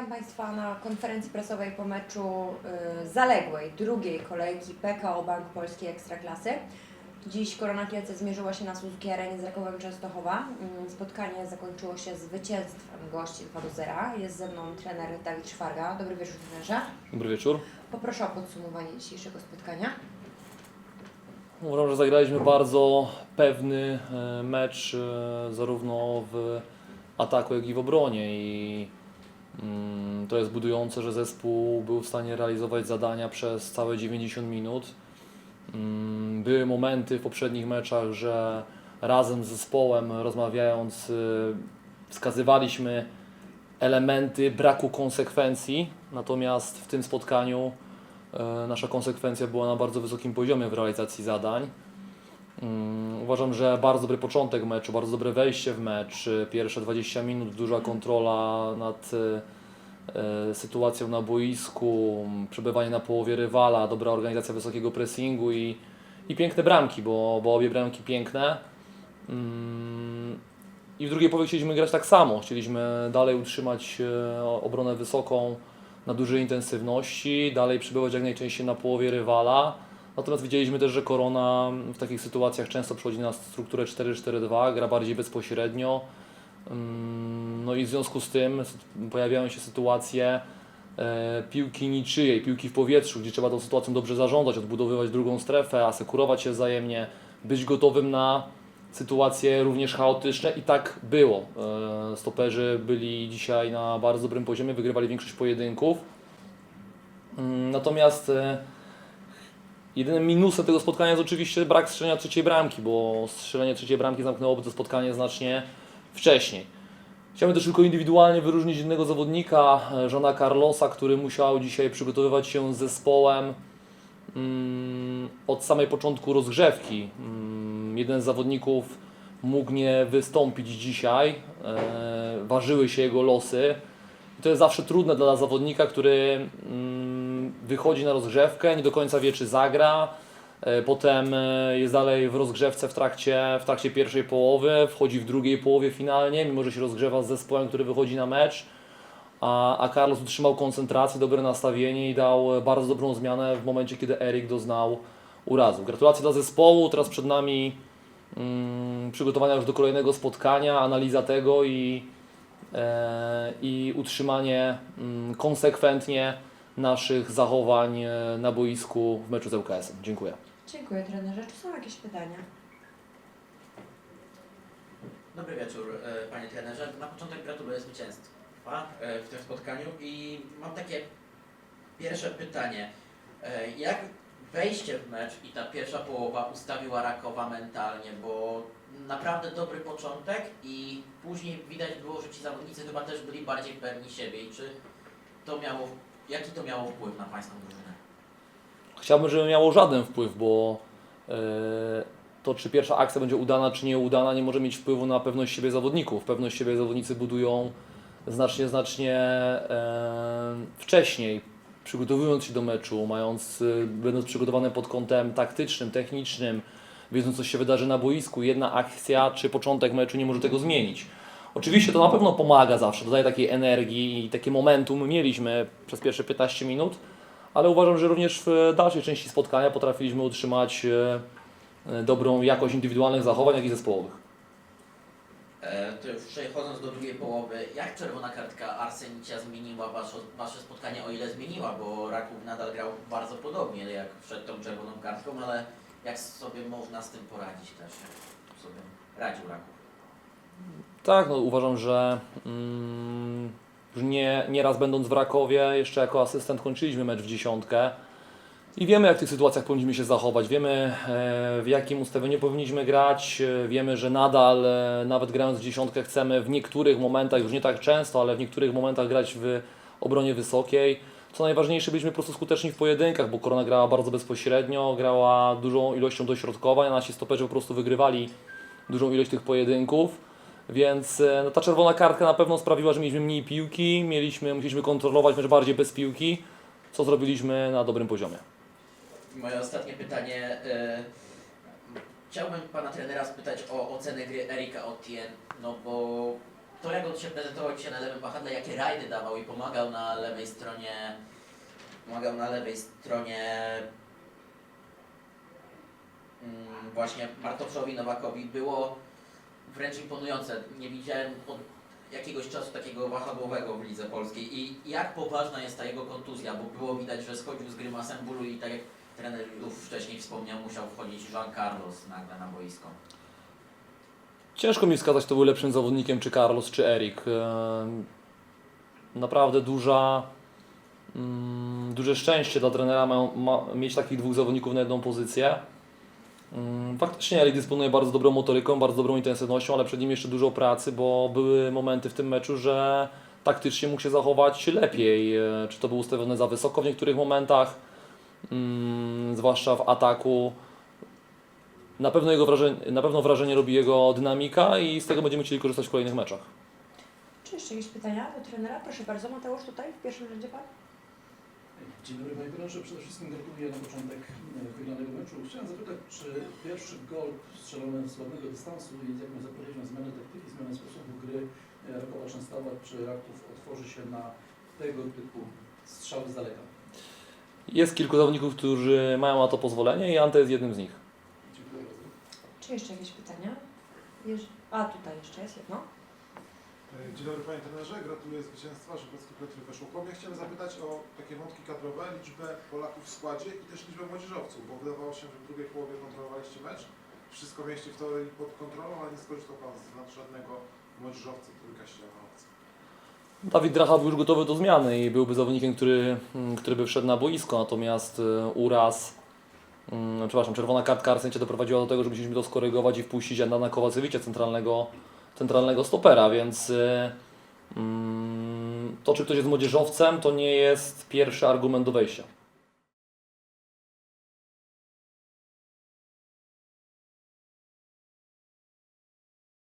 Witam Państwa na konferencji prasowej po meczu y, zaległej drugiej kolejki PKO Bank Polskiej Ekstraklasy. Dziś Korona Kielce zmierzyła się na Słupskiej Arenie z Rakowem Częstochowa. Mm, Spotkanie zakończyło się zwycięstwem gości 2 do 0. Jest ze mną trener Dawid Szwarga. Dobry wieczór trenerze. Dobry wieczór. Poproszę o podsumowanie dzisiejszego spotkania. Uważam, że zagraliśmy bardzo pewny e, mecz e, zarówno w ataku, jak i w obronie i to jest budujące, że zespół był w stanie realizować zadania przez całe 90 minut. Mm, Były momenty w poprzednich meczach, że razem z zespołem rozmawiając y, wskazywaliśmy elementy braku konsekwencji, natomiast w tym spotkaniu E, Nasza konsekwencja była na bardzo wysokim poziomie w realizacji zadań. Mm, Uważam, że bardzo dobry początek meczu, bardzo dobre wejście w mecz. E, Pierwsze 20 minut, duża kontrola nad e, e, sytuacją na boisku, m, przebywanie na połowie rywala, dobra organizacja wysokiego pressingu i, i piękne bramki, bo, bo obie bramki piękne. Mm, I w drugiej połowie chcieliśmy grać tak samo. Chcieliśmy dalej utrzymać obronę wysoką, na dużej intensywności, dalej przebywać jak najczęściej na połowie rywala. Natomiast widzieliśmy też, że Korona w takich sytuacjach często przechodzi na strukturę 4-4-2, gra bardziej bezpośrednio. Ym, No i w związku z tym pojawiają się sytuacje e, piłki niczyjej, piłki w powietrzu, gdzie trzeba tą sytuacją dobrze zarządzać, odbudowywać drugą strefę, asekurować się wzajemnie, być gotowym na sytuacje również chaotyczne i tak było. E, Stoperzy byli dzisiaj na bardzo dobrym poziomie, wygrywali większość pojedynków. Mm, Natomiast e, jedynym minusem tego spotkania jest oczywiście brak strzelenia trzeciej bramki, bo strzelenie trzeciej bramki zamknęłoby to spotkanie znacznie wcześniej. Chciałbym też tylko indywidualnie wyróżnić jednego zawodnika, e, Żona Carlosa, który musiał dzisiaj przygotowywać się z zespołem mm, od samej początku rozgrzewki. Mm, jeden z zawodników mógł nie wystąpić dzisiaj, e, ważyły się jego losy. I to jest zawsze trudne dla zawodnika, który mm, wychodzi na rozgrzewkę, nie do końca wie czy zagra. E, Potem e, jest dalej w rozgrzewce w trakcie, w trakcie pierwszej połowy, wchodzi w drugiej połowie finalnie, mimo że się rozgrzewa z zespołem, który wychodzi na mecz. A, a Carlos utrzymał koncentrację, dobre nastawienie i dał bardzo dobrą zmianę w momencie, kiedy Erik doznał urazu. Gratulacje dla zespołu, teraz przed nami mm, przygotowania już do kolejnego spotkania, analiza tego i, e, i utrzymanie mm, konsekwentnie naszych zachowań e, na boisku w meczu z ŁKS-em. Dziękuję. Dziękuję trenerze. Czy są jakieś pytania? Dobry wieczór, e, panie trenerze. Na początek gratuluję zwycięstwa e, w tym spotkaniu i mam takie pierwsze pytanie. E, Jak wejście w mecz i ta pierwsza połowa ustawiła Rakowa mentalnie, bo naprawdę dobry początek i później widać było, że ci zawodnicy chyba też byli bardziej pewni siebie i czy to miało, jaki to miało wpływ na pańską drużynę? Chciałbym, żeby miało żaden wpływ, bo e, to, czy pierwsza akcja będzie udana, czy nieudana, nie może mieć wpływu na pewność siebie zawodników. Pewność siebie zawodnicy budują znacznie, znacznie e, wcześniej, przygotowując się do meczu, mając, e, będąc przygotowane pod kątem taktycznym, technicznym, wiedząc, co się wydarzy na boisku. Jedna akcja czy początek meczu nie może tego zmienić. Oczywiście to na pewno pomaga zawsze, dodaje takiej energii i takie momentum mieliśmy przez pierwsze 15 minut, ale uważam, że również w dalszej części spotkania potrafiliśmy utrzymać e, e, dobrą jakość indywidualnych zachowań, jak i zespołowych. E, To już przechodząc do drugiej połowy, jak czerwona kartka Arsenicia zmieniła wasze, wasze spotkanie, o ile zmieniła, bo Raków nadal grał bardzo podobnie jak przed tą czerwoną kartką, ale jak sobie można z tym poradzić też? Sobie radził Raków? Tak, no uważam, że mm, już nie, nieraz będąc w Rakowie, jeszcze jako asystent kończyliśmy mecz w dziesiątkę i wiemy jak w tych sytuacjach powinniśmy się zachować, wiemy e, w jakim ustawieniu powinniśmy grać, e, wiemy, że nadal e, nawet grając w dziesiątkę chcemy w niektórych momentach, już nie tak często, ale w niektórych momentach grać w obronie wysokiej. Co najważniejsze, byliśmy po prostu skuteczni w pojedynkach, bo Korona grała bardzo bezpośrednio, grała dużą ilością dośrodkowań, a nasi stoperzy po prostu wygrywali dużą ilość tych pojedynków. Więc e, no, ta czerwona kartka na pewno sprawiła, że mieliśmy mniej piłki, mieliśmy, musieliśmy kontrolować mecz bardziej bez piłki, co zrobiliśmy na dobrym poziomie. Moje ostatnie pytanie. E, chciałbym pana trenera spytać o ocenę gry Erika Otien, no bo to jak on się prezentował dzisiaj na lewym wahadle, jakie rajdy dawał i pomagał na lewej stronie, pomagał na lewej stronie mm, właśnie Martoszowi Nowakowi, było wręcz imponujące. Nie widziałem od jakiegoś czasu takiego wahadłowego w lidze polskiej i jak poważna jest ta jego kontuzja, bo było widać, że schodził z grymasem bólu i tak jak trener już wcześniej wspomniał, musiał wchodzić Jean Carlos nagle na boisko. Ciężko mi wskazać, kto był lepszym zawodnikiem, czy Carlos, czy Erik. Em, Naprawdę duża, mm, duże szczęście dla trenera ma, ma, mieć takich dwóch zawodników na jedną pozycję. Mm, Faktycznie Erik dysponuje bardzo dobrą motoryką, bardzo dobrą intensywnością, ale przed nim jeszcze dużo pracy, bo były momenty w tym meczu, że taktycznie mógł się zachować lepiej. E, Czy to był ustawiony za wysoko w niektórych momentach, mm, zwłaszcza w ataku. Na pewno, jego wrażenie, na pewno wrażenie robi jego dynamika i z tego będziemy chcieli korzystać w kolejnych meczach. Czy jeszcze jakieś pytania do trenera? Proszę bardzo, Mateusz tutaj w pierwszym rzędzie Pan. Dzień dobry Panie Trenerze, przede wszystkim gratuluję na początek e, wygranego meczu. Chciałem zapytać, czy pierwszy gol strzelony z ładnego dystansu jest jakąś zapowiedzią zmiany taktyki, zmiany sposobu gry e, Rakowa Częstochowa, czy Raków otworzy się na tego typu strzały z daleka? Jest kilku zawodników, którzy mają na to pozwolenie i Ante jest jednym z nich. Dziękuję bardzo. Czy jeszcze jakieś pytania? Jeż- A, tutaj jeszcze jest jedno. E, Dzień dobry Panie Trenerze, gratuluję zwycięstwa Żywecki Piotr Weszłokow. Ja chciałem zapytać o takie wątki kadrowe, liczbę Polaków w składzie i też liczbę młodzieżowców, bo wydawało się, że w drugiej połowie kontrolowaliście mecz, wszystko mieliście w teorii pod kontrolą, ale nie skorzystał Pan z żadnego młodzieżowca, trójka ławce. Dawid Dracha był już gotowy do zmiany i byłby zawodnikiem, który, mm, który by wszedł na boisko, natomiast y, uraz, mm, przepraszam, czerwona kartka Arsencie doprowadziła do tego, że musieliśmy to skorygować i wpuścić Adana Kowacewicza, centralnego, centralnego stopera, więc y, mm, to, czy ktoś jest młodzieżowcem, to nie jest pierwszy argument do wejścia.